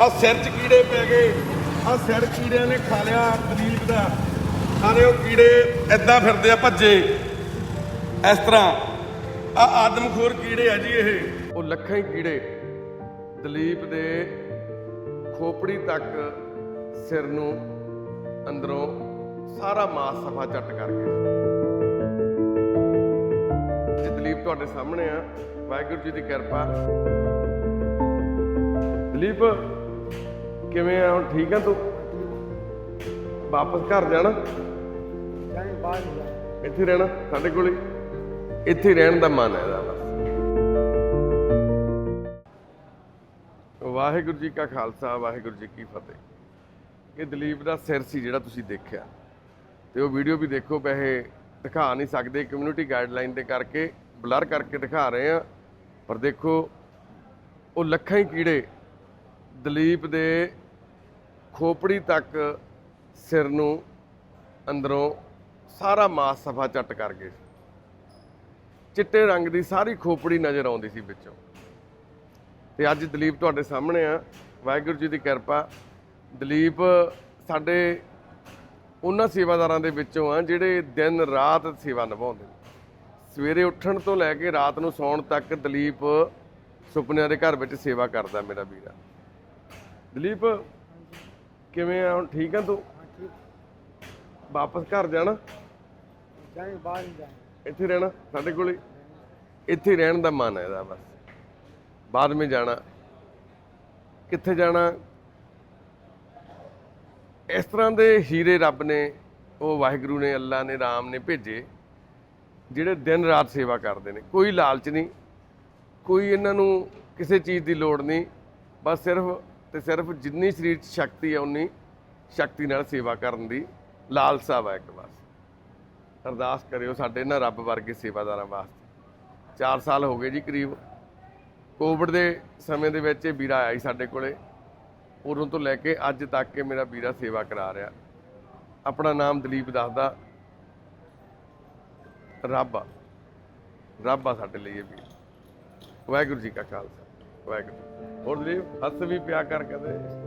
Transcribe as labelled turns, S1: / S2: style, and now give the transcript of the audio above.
S1: ਆ ਸਿਰ 'ਚ ਕੀੜੇ ਪੈ ਗਏ। ਆ ਸਿਰ ਕੀੜਿਆਂ ਨੇ ਖਾ ਲਿਆ ਦਲੀਪ ਦਾ। ਸਾਰੇ ਉਹ ਕੀੜੇ ਐਦਾਂ ਫਿਰਦੇ ਆ ਭੱਜੇ। ਇਸ ਤਰ੍ਹਾਂ ਆ ਆਦਮਖੋਰ ਕੀੜੇ ਆ ਜੀ ਇਹ। ਉਹ ਲੱਖਾਂ ਹੀ ਕੀੜੇ ਦਲੀਪ ਦੇ ਖੋਪੜੀ ਤੱਕ ਸਿਰ ਨੂੰ ਅੰਦਰੋਂ ਸਾਰਾ ਮਾਸ ਸਫਾ ਚੱਟ ਕਰ ਗਏ ਜੀ ਦਲੀਪ ਤੁਹਾਡੇ ਸਾਹਮਣੇ ਆ। ਵਾਹਿਗੁਰੂ ਜੀ ਦੀ ਕਿਰਪਾ। ਦਲੀਪ ਕਿਵੇਂ ਆ? ਹੁਣ ਠੀਕ ਆ ਤੂੰ? ਵਾਪਸ ਘਰ ਜਾਣਾ?
S2: ਜਾਣੇ ਬਾਹਰ ਹੀ ਜਾ
S1: ਇੱਥੇ ਰਹਿਣਾ ਸਾਡੇ ਕੋਲੇ ਇੱਥੇ ਰਹਿਣ ਦਾ ਮਨ ਹੈ ਇਹਦਾ ਬਸ। ਵਾਹਿਗੁਰੂ ਜੀ ਕਾ ਖਾਲਸਾ ਵਾਹਿਗੁਰੂ ਜੀ ਕੀ ਫਤਿਹ। ਇਹ ਦਲੀਪ ਦਾ ਸਿਰ ਸੀ ਜਿਹੜਾ ਤੁਸੀਂ ਦੇਖਿਆ। ਤੇ ਉਹ ਵੀਡੀਓ ਵੀ ਦੇਖੋ ਵੈਸੇ ਦਿਖਾ ਨਹੀਂ ਸਕਦੇ ਕਮਿਊਨਿਟੀ ਗਾਈਡਲਾਈਨ ਦੇ ਕਰਕੇ ਬਲਰ ਕਰਕੇ ਦਿਖਾ ਰਹੇ ਆ। ਪਰ ਦੇਖੋ ਉਹ ਲੱਖਾਂ ਹੀ ਕੀੜੇ ਦਲੀਪ ਦੇ ਖੋਪੜੀ ਤੱਕ ਸਿਰ ਨੂੰ ਅੰਦਰੋਂ ਸਾਰਾ ਮਾਸ ਸਫਾ ਚੱਟ ਕਰ ਗਏ ਚਿੱਟੇ ਰੰਗ ਦੀ ਸਾਰੀ ਖੋਪੜੀ ਨਜ਼ਰ ਆਉਂਦੀ ਸੀ ਵਿੱਚੋਂ। ਤੇ ਅੱਜ ਦਲੀਪ ਤੁਹਾਡੇ ਸਾਹਮਣੇ ਆ। ਵਾਹਿਗੁਰੂ ਜੀ ਦੀ ਕਿਰਪਾ। ਦਲੀਪ, ਸਾਡੇ ਉਹਨਾਂ ਸੇਵਾਦਾਰਾਂ ਦੇ ਵਿੱਚੋਂ ਆ ਜਿਹੜੇ ਦਿਨ ਰਾਤ ਸੇਵਾ ਨਿਭਾਉਂਦੇ ਨੇ। ਸਵੇਰੇ ਉੱਠਣ ਤੋਂ ਲੈ ਕੇ ਰਾਤ ਨੂੰ ਸੌਣ ਤੱਕ ਦਲੀਪ ਸੁਪਨਿਆਂ ਦੇ ਘਰ ਵਿੱਚ ਸੇਵਾ ਕਰਦਾ ਮੇਰਾ ਵੀਰਾ। ਦਲੀਪ ਕਿਵੇਂ ਆ? ਹੁਣ ਠੀਕ ਆ ਤੂੰ? ਵਾਪਸ ਘਰ ਜਾਣਾ?
S2: ਜਾਣੇ ਬਾਹਰ ਹੀ ਜਾ
S1: ਇੱਥੇ ਰਹਿਣਾ ਸਾਡੇ ਕੋਲੇ ਇੱਥੇ ਰਹਿਣ ਦਾ ਮਨ ਹੈ ਇਹਦਾ ਬਸ। ਬਾਅਦ ਵਿੱਚ ਜਾਣਾ। ਕਿੱਥੇ ਜਾਣਾ? ਇਸ ਤਰ੍ਹਾਂ ਦੇ ਹੀਰੇ ਰੱਬ ਨੇ ਉਹ ਵਾਹਿਗੁਰੂ ਨੇ ਅੱਲਾ ਨੇ ਰਾਮ ਨੇ ਭੇਜੇ ਜਿਹੜੇ ਦਿਨ ਰਾਤ ਸੇਵਾ ਕਰਦੇ ਨੇ। ਕੋਈ ਲਾਲਚ ਨਹੀਂ ਕੋਈ ਇਹਨਾਂ ਨੂੰ ਕਿਸੇ ਚੀਜ਼ ਦੀ ਲੋੜ ਨਹੀਂ ਬਸ ਸਿਰਫ ਤੇ ਸਿਰਫ ਜਿੰਨੀ ਸਰੀਰ 'ਚ ਸ਼ਕਤੀ ਹੈ, ਉਨੀ ਸ਼ਕਤੀ ਨਾਲ ਸੇਵਾ ਕਰਨ ਦੀ ਲਾਲਸਾ ਵਾ ਇੱਕ ਬਸ ਅਰਦਾਸ ਕਰਿਓ ਸਾਡੇ ਨਾ ਰੱਬ ਵਰਗੇ ਸੇਵਾਦਾਰਾਂ ਵਾਸਤੇ। 4 ਸਾਲ ਹੋ ਗਏ ਜੀ ਕਰੀਬ। ਕੋਵਿਡ ਦੇ ਸਮੇਂ ਦੇ ਵਿੱਚ ਇਹ ਵੀਰਾ ਆਇਆ ਸੀ ਸਾਡੇ ਕੋਲੇ। ਉਦੋਂ ਤੋਂ ਲੈ ਕੇ ਅੱਜ ਤੱਕ ਇਹ ਮੇਰਾ ਵੀਰਾ ਸੇਵਾ ਕਰਾ ਰਿਹਾ। ਆਪਣਾ ਨਾਮ ਦਲੀਪ ਦੱਸਦਾ। ਰੱਬ ਆ। ਰੱਬ ਆ ਸਾਡੇ ਲਈ ਇਹ ਵੀ ਵਾਹਿਗੁਰੂ ਜੀ ਕਾ ਖਾਲਸਾ। ਵਾਹਿਗੁਰੂ ਹੋਰ ਦਲੀਪ ਹੱਥ ਵੀ ਪਿਆ ਕਰ ਕਦੇ।